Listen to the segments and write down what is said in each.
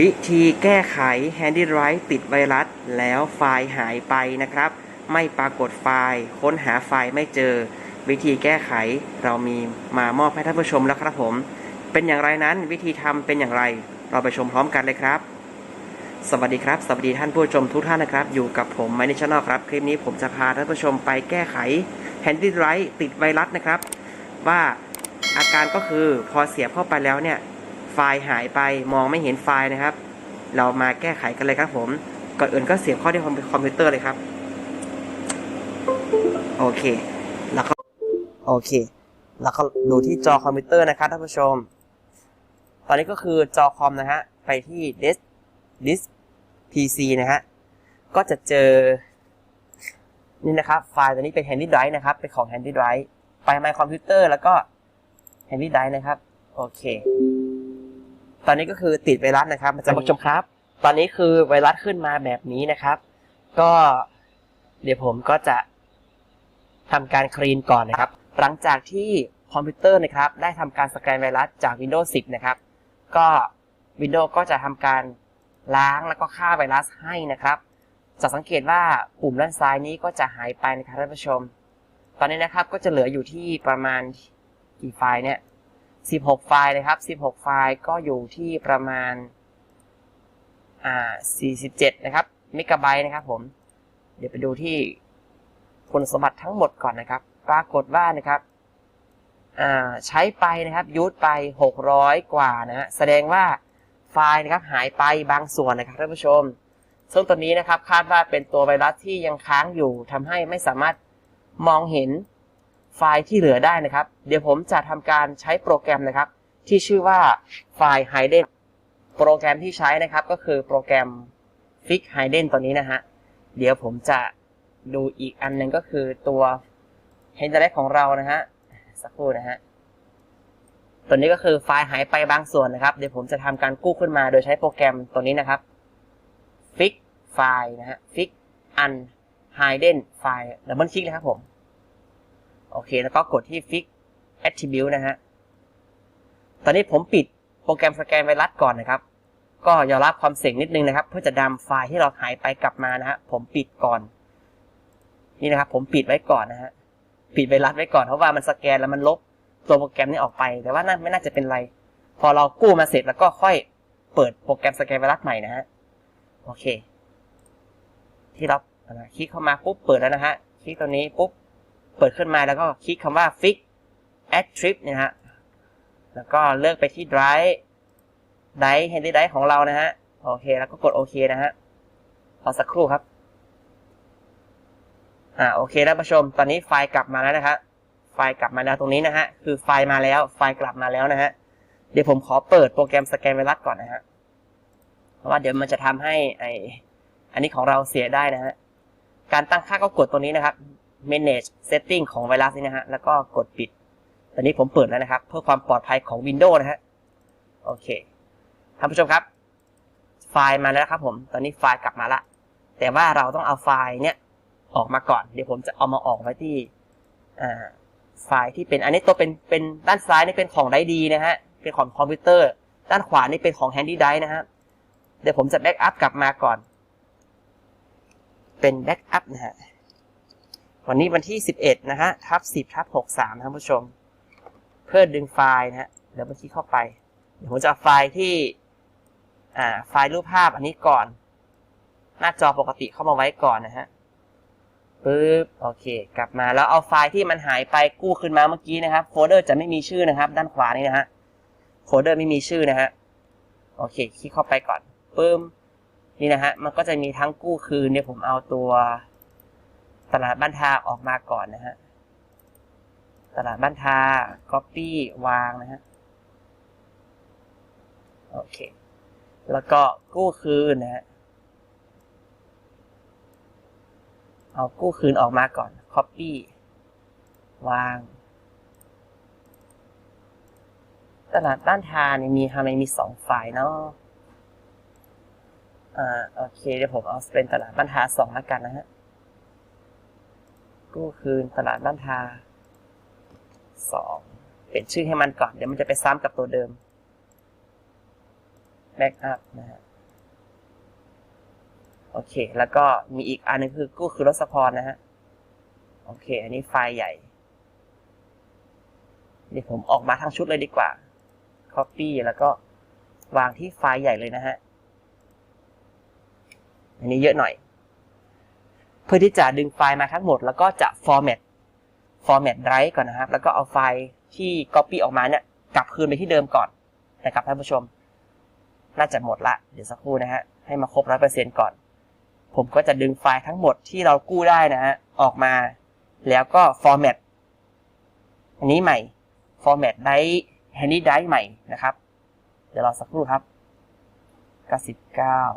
วิธีแก้ไข Handy Write ติดไวรัส แล้วไฟล์หายไปนะครับ ไม่ปรากฏไฟล์ ค้นหาไฟล์ไม่เจอ วิธีแก้ไขเรามีมามอบให้ท่านผู้ชมแล้วครับผม เป็นอย่างไรนั้นวิธีทำเป็นอย่างไร เราไปชมพร้อมกันเลยครับ สวัสดีครับ สวัสดีท่านผู้ชมทุกท่านนะครับ อยู่กับผมไมนิชแนลครับ คลิปนี้ผมจะพาท่านผู้ชมไปแก้ไข Handy Write ติดไวรัสนะครับ ว่าอาการก็คือพอเสียบเข้าไปแล้วเนี่ย ไฟล์หายไปมองไม่เห็นไฟล์นะครับ เรามาแก้ไขกันเลยครับผม ก่อนอื่นก็เสียบเข้าที่คอมพิวเตอร์เลยครับ โอเค แล้วก็โอเค แล้วก็ดูที่จอคอมพิวเตอร์นะครับท่านผู้ชม ตอนนี้ก็คือจอคอมนะฮะ ไปที่ disk disk PC นะฮะ ก็จะเจอ นี่นะครับ ไฟล์ตัวนี้เป็น Handy Drive นะครับ เป็นของ Handy Drive ไป My Computer แล้วก็ Handy Drive นะครับ โอเค อนนี้ก็คือติดไวรัสนะครับท่านผู้ชมครับ ตอนนี้คือไวรัสขึ้นมาแบบนี้นะครับ ก็เดี๋ยวผมก็จะทำการคลีนก่อนนะครับ หลังจากที่คอมพิวเตอร์นะครับ ได้ทำการสแกนไวรัสจาก Windows 10 นะครับ ก็ Windows ก็จะทำการล้างแล้วก็ฆ่าไวรัสให้นะครับ จะสังเกตว่าปุ่มด้านซ้ายนี้ก็จะหายไปนะครับท่านผู้ชม ตอนนี้นะครับก็จะเหลืออยู่ที่ประมาณกี่ไฟล์เนี่ย 16 ไฟล์นะครับ 16 ไฟล์ก็อยู่ที่ประมาณอ่า47 นะครับเมกะไบต์นะครับผม เดี๋ยวไปดูที่คุณสมบัติทั้งหมดก่อนนะครับ ปรากฏว่านะครับอ่าใช้ไปนะครับยูทไป 600 กว่านะฮะแสดงว่าไฟล์นะครับหายไปบางส่วนนะครับท่านผู้ชม ซึ่งตัวนี้นะครับคาดว่าเป็นตัวไวรัสที่ยังค้างอยู่ทำให้ไม่สามารถมองเห็น ไฟล์ที่เหลือได้นะครับ เดี๋ยวผมจะทำการใช้โปรแกรมนะครับ ที่ชื่อว่าไฟล์ hidden โปรแกรมที่ใช้นะครับก็คือโปรแกรม fix hidden ตัวนี้นะฮะ เดี๋ยวผมจะดูอีกอันหนึ่งก็คือตัว h e n d r e ของเรานะฮะ สักครู่นะฮะ ตัวนี้ก็คือไฟล์หายไปบางส่วนนะครับ เดี๋ยวผมจะทำการกู้ขึ้นมาโดยใช้โปรแกรมตัวนี้นะครับ fix file นะฮะ fix un hidden file ดับเบิลคลิกเลยครับผม โอเค แล้วก็กดที่ fix attribute นะฮะ ตอนนี้ผมปิดโปรแกรมสแกนไวรัสก่อนนะครับ ก็ยอมรับความเสี่ยงนิดนึงนะครับ เพื่อจะนำไฟล์ที่เราหายไปกลับมานะฮะ ผมปิดก่อน นี่นะครับ ผมปิดไว้ก่อนนะฮะ ปิดไวรัสไว้ก่อนเพราะว่ามันสแกนแล้วมันลบตัวโปรแกรมนี้ออกไป แต่ว่าน่าไม่น่าจะเป็นไร พอเรากู้มาเสร็จแล้วก็ค่อยเปิดโปรแกรมสแกนไวรัสใหม่นะฮะ โอเค ที่เราคลิกเข้ามาปุ๊บเปิดแล้วนะฮะ คลิกตัวนี้ปุ๊บ เปิดขึ้นมาแล้วก็คลิกคำว่า fix add trip นะฮะ แล้วก็เลือกไปที่ drive drive handy drive ของเรานะฮะ โอเค แล้วก็กดโอเคนะฮะรอสักครู่ครับ อ่า โอเคท่านผู้ชม ตอนนี้ไฟล์กลับมาแล้วนะครับไฟล์กลับมาแล้วตรงนี้นะฮะ คือไฟล์มาแล้ว ไฟล์กลับมาแล้วนะฮะ เดี๋ยวผมขอเปิดโปรแกรมสแกนไวรัสก่อนนะฮะ เพราะว่าเดี๋ยวมันจะทำให้ไออันนี้ของเราเสียได้นะฮะ การตั้งค่าก็กดตัวนี้นะครับ manage setting ของไวรัสนี่นะฮะ แล้วก็กดปิด ตอนนี้ผมเปิดแล้วนะครับ เพื่อความปลอดภัยของ Windows นะฮะ โอเค ท่านผู้ชมครับ ไฟล์มาแล้วครับผม ตอนนี้ไฟล์กลับมาละ แต่ว่าเราต้องเอาไฟล์เนี้ยออกมาก่อน เดี๋ยวผมจะเอามาออกไว้ที่ไฟล์ที่เป็น อันนี้ตัวเป็น เป็นด้านซ้ายนี่เป็นของไดดีนะฮะ เป็นของคอมพิวเตอร์ ด้านขวานี่เป็นของ Handy Drive นะฮะ เดี๋ยวผมจะแบ็กอัพกลับมาก่อน เป็นแบ็กอัพนะฮะ วันนี้วันที่ 11 นะฮะทับ 10ทับ63ท่านผู้ชม เพื่อดึงไฟล์นะฮะเดี๋ยวเมื่อกี้เข้าไป เดี๋ยวผมจะเอาไฟล์ที่อ่าไฟล์รูปภาพอันนี้ก่อน หน้าจอปกติเข้ามาไว้ก่อนนะฮะปึ๊บโอเค กลับมาแล้วเอาไฟล์ที่มันหายไปกู้ขึ้นมาเมื่อกี้นะครับโฟลเดอร์จะไม่มีชื่อนะครับ ด้านขวานี่นะฮะโฟลเดอร์ไม่มีชื่อนะฮะโอเคคลิกเข้าไปก่อนปึ้มนี่นะฮะมันก็จะมีทั้งกู้คืนเนี่ยผมเอาตัว ตลาดบ้านทาออกมาก่อนนะฮะ ตลาดบ้านทา copy วางนะฮะ โอเค แล้วก็กู้คืนนะฮะ เอากู้คืนออกมาก่อน copy วาง ตลาดบ้านทาเนี่ยมีทำไมมีสองไฟล์เนาะอ่า โอเค เดี๋ยวผมเอาเป็นตลาดบ้านทาสองแล้วกันนะฮะ กู้คืนตลาดบ้านทาสองเปลี่ยนชื่อให้มันก่อน เดี๋ยวมันจะไปซ้ำกับตัวเดิมแบ็กอัพนะฮะ โอเค แล้วก็มีอีกอันนึงคือก็คือรถสปอนนะฮะ โอเค อันนี้ไฟล์ใหญ่ เดี๋ยวผมออกมาทั้งชุดเลยดีกว่า Copy แล้วก็วางที่ไฟล์ใหญ่เลยนะฮะ อันนี้เยอะหน่อย พื่อที่จะดึงไฟล์มาทั้งหมด แล้วก็จะ format format drive ก่อนนะครับ แล้วก็เอาไฟล์ที่ copy ออกมาเนี่ยกลับคืนไปที่เดิมก่อนนะครับท่านผู้ชม น่าจะหมดละ เดี๋ยวสักครู่นะฮะ ให้มาครบร้อยเปอร์เซ็นต์ก่อน ผมก็จะดึงไฟล์ทั้งหมดที่เรากู้ได้นะฮะ ออกมา แล้วก็ format อันนี้ใหม่ format ได้ handy drive ใหม่นะครับ เดี๋ยวรอสักครู่ครับ99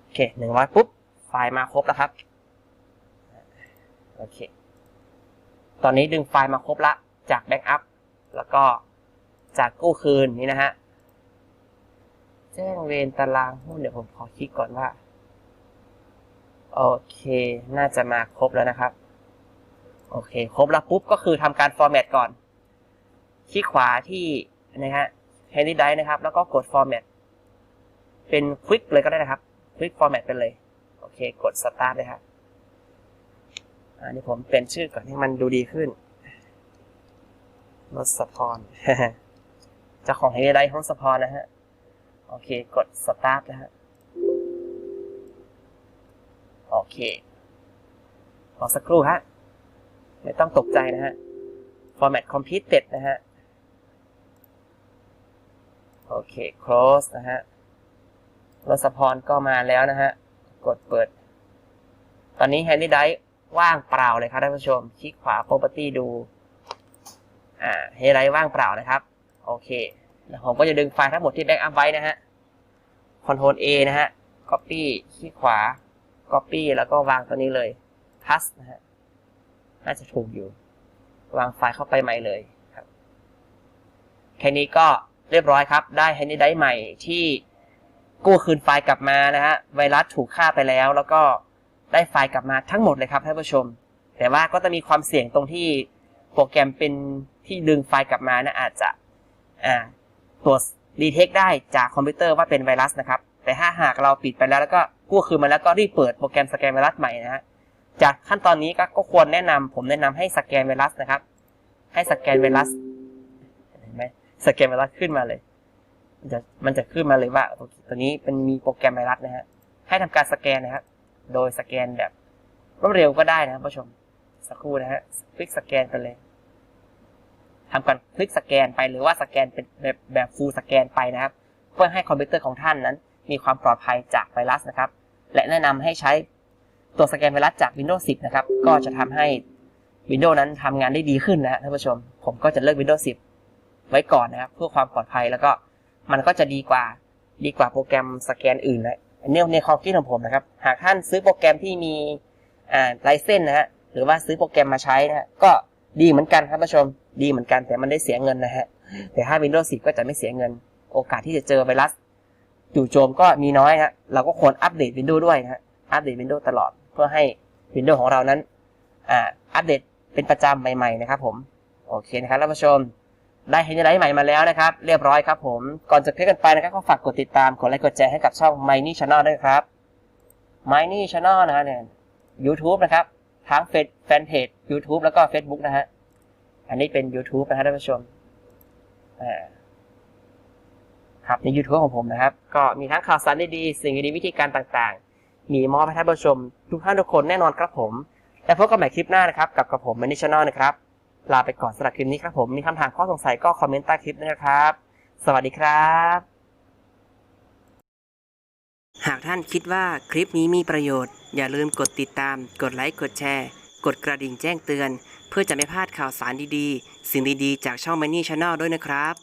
โอเค100ปุ๊บ ไฟล์มาครบแล้วครับ โอเค ตอนนี้ดึงไฟล์มาครบละจากแบ็กอัพ แล้วก็จากกู้คืนนี่นะฮะ แจ้งเวรตารางหุ้นเดี๋ยวผมขอคลิกก่อนว่า โอเค น่าจะมาครบแล้วนะครับ โอเค ครบแล้วปุ๊บก็คือทำการฟอร์แมตก่อน คลิกขวาที่นะฮะ h a n d y d i นะครับ แล้วก็กด Format เป็น Quick เลยก็ได้นะครับ Quick Format ไปเลย เคกด Start เลยครับอันนี้ผมเปลี่ยนชื่อก่อนให้มันดูดีขึ้นรถสปอนจ้าของ Handy Drive ห้องสปอนนะฮะ โอเค กด Start นะฮะ โอเครอสักครู่ฮะ ไม่ต้องตกใจนะฮะ format completed นะฮะ โอเค close นะฮะรถสปอนก็มาแล้วนะฮะ กดเปิด ตอนนี้ Handy Drive ว่างเปล่าเลยครับท่านผู้ชม คลิกขวา property ดู อ่า Handy Drive ว่างเปล่านะครับ โอเค แล้วผมก็จะดึงไฟล์ทั้งหมดที่ backup ไว้นะฮะ Ctrl A นะฮะ copy คลิกขวา copy แล้วก็วางตัวนี้เลย pass นะฮะ น่าจะถูกอยู่ วางไฟล์เข้าไปใหม่เลยครับ แค่นี้ก็เรียบร้อยครับ ได้ Handy Drive ใหม่ที่ กู้คืนไฟล์กลับมานะฮะไวรัสถูกฆ่าไปแล้ว แล้วก็ได้ไฟล์กลับมาทั้งหมดเลยครับท่านผู้ชม แต่ว่าก็จะมีความเสี่ยงตรงที่โปรแกรมเป็นที่ดึงไฟล์กลับมานะอาจจะอ่าตรวจดีเทคได้จากคอมพิวเตอร์ว่าเป็นไวรัสนะครับ แต่ถ้าหากเราปิดไปแล้วแล้วก็กู้คืนมาแล้วก็รีบเปิดโปรแกรมสแกนไวรัสใหม่นะฮะจากขั้นตอนนี้ก็ก็ควรแนะนำผมแนะนำให้สแกนไวรัสนะครับ ให้สแกนไวรัสเห็นไหมสแกนไวรัสขึ้นมาเลย จะมันจะขึ้นมาเลยว่าตัวนี้เป็นมีโปรแกรมไวรัสนะฮะให้ทำการสแกนนะครับ โดยสแกนแบบรวดเร็วก็ได้นะครับผู้ชมสักครู่นะฮะคลิกสแกนไปเลยทำการคลิกสแกนไปหรือว่าสแกนเป็นแบบแบบฟูลสแกนไปนะครับ เพื่อให้คอมพิวเตอร์ของท่านนั้น มีความปลอดภัยจากไวรัสนะครับ และแนะนำให้ใช้ตัวสแกนไวรัสจาก Windows 10 นะครับ ก็จะทำให้ Windows นั้นทำงานได้ดีขึ้นนะท่านผู้ชม ผมก็จะเลือก Windows 10 ไว้ก่อนนะครับ เพื่อความปลอดภัยแล้วก็ มันก็จะดีกว่าดีกว่าโปรแกรมสแกนอื่นนะอันนี้ในความคิดของผมนะครับ หากท่านซื้อโปรแกรมที่มีอ่าไลเซนนะฮะหรือว่าซื้อโปรแกรมมาใช้นะฮะก็ดีเหมือนกันครับท่านผู้ชมดีเหมือนกันแต่มันได้เสียเงินนะฮะแต่ถ้า Windows 10 ก็จะไม่เสียเงิน โอกาสที่จะเจอไวรัสจู่โจมก็มีน้อยฮะเราก็ควรอัปเดต Windows ด้วยนะฮะอัปเดต Windows ตลอดเพื่อให้ Windows ของเรานั้นอ่าอัปเดตเป็นประจำใหม่ ๆ นะครับผม โอเคนะครับท่านผู้ชม ได้เห็นอะไรใหม่มาแล้วนะครับ เรียบร้อยครับผม ก่อนจะคลิกกันไปนะครับก็ฝากกดติดตามกดไลค์กดแชร์ให้กับช่อง m i n y Channel ด้วยครับ m i n y Channel นะฮะเนี่ย YouTube นะครับทั้งเฟซแฟนเพจ YouTube แล้วก็ Facebook นะฮะอันนี้เป็น YouTube นะครับท่านผู้ชมอ่าครับใน YouTube ของผมนะครับ ก็มีทั้งข่าวสารดีๆสิ่งดีๆวิธีการต่างๆ มีมอบให้ท่านผู้ชม ทุกท่านทุกคนแน่นอนครับผม แล้วพบกันใหม่คลิปหน้านะครับ กับกับผม m i n y Channel นะครับ ลาไปก่อนสำหรับคลิปนี้ครับผม มีคำถามข้อสงสัยก็คอมเมนต์ใต้คลิปด้วยนะครับ สวัสดีครับ หากท่านคิดว่าคลิปนี้มีประโยชน์ อย่าลืมกดติดตาม กดไลค์ กดแชร์ กดกระดิ่งแจ้งเตือน เพื่อจะไม่พลาดข่าวสารดีๆ สิ่งดีๆ จากช่อง Money Channel ด้วยนะครับ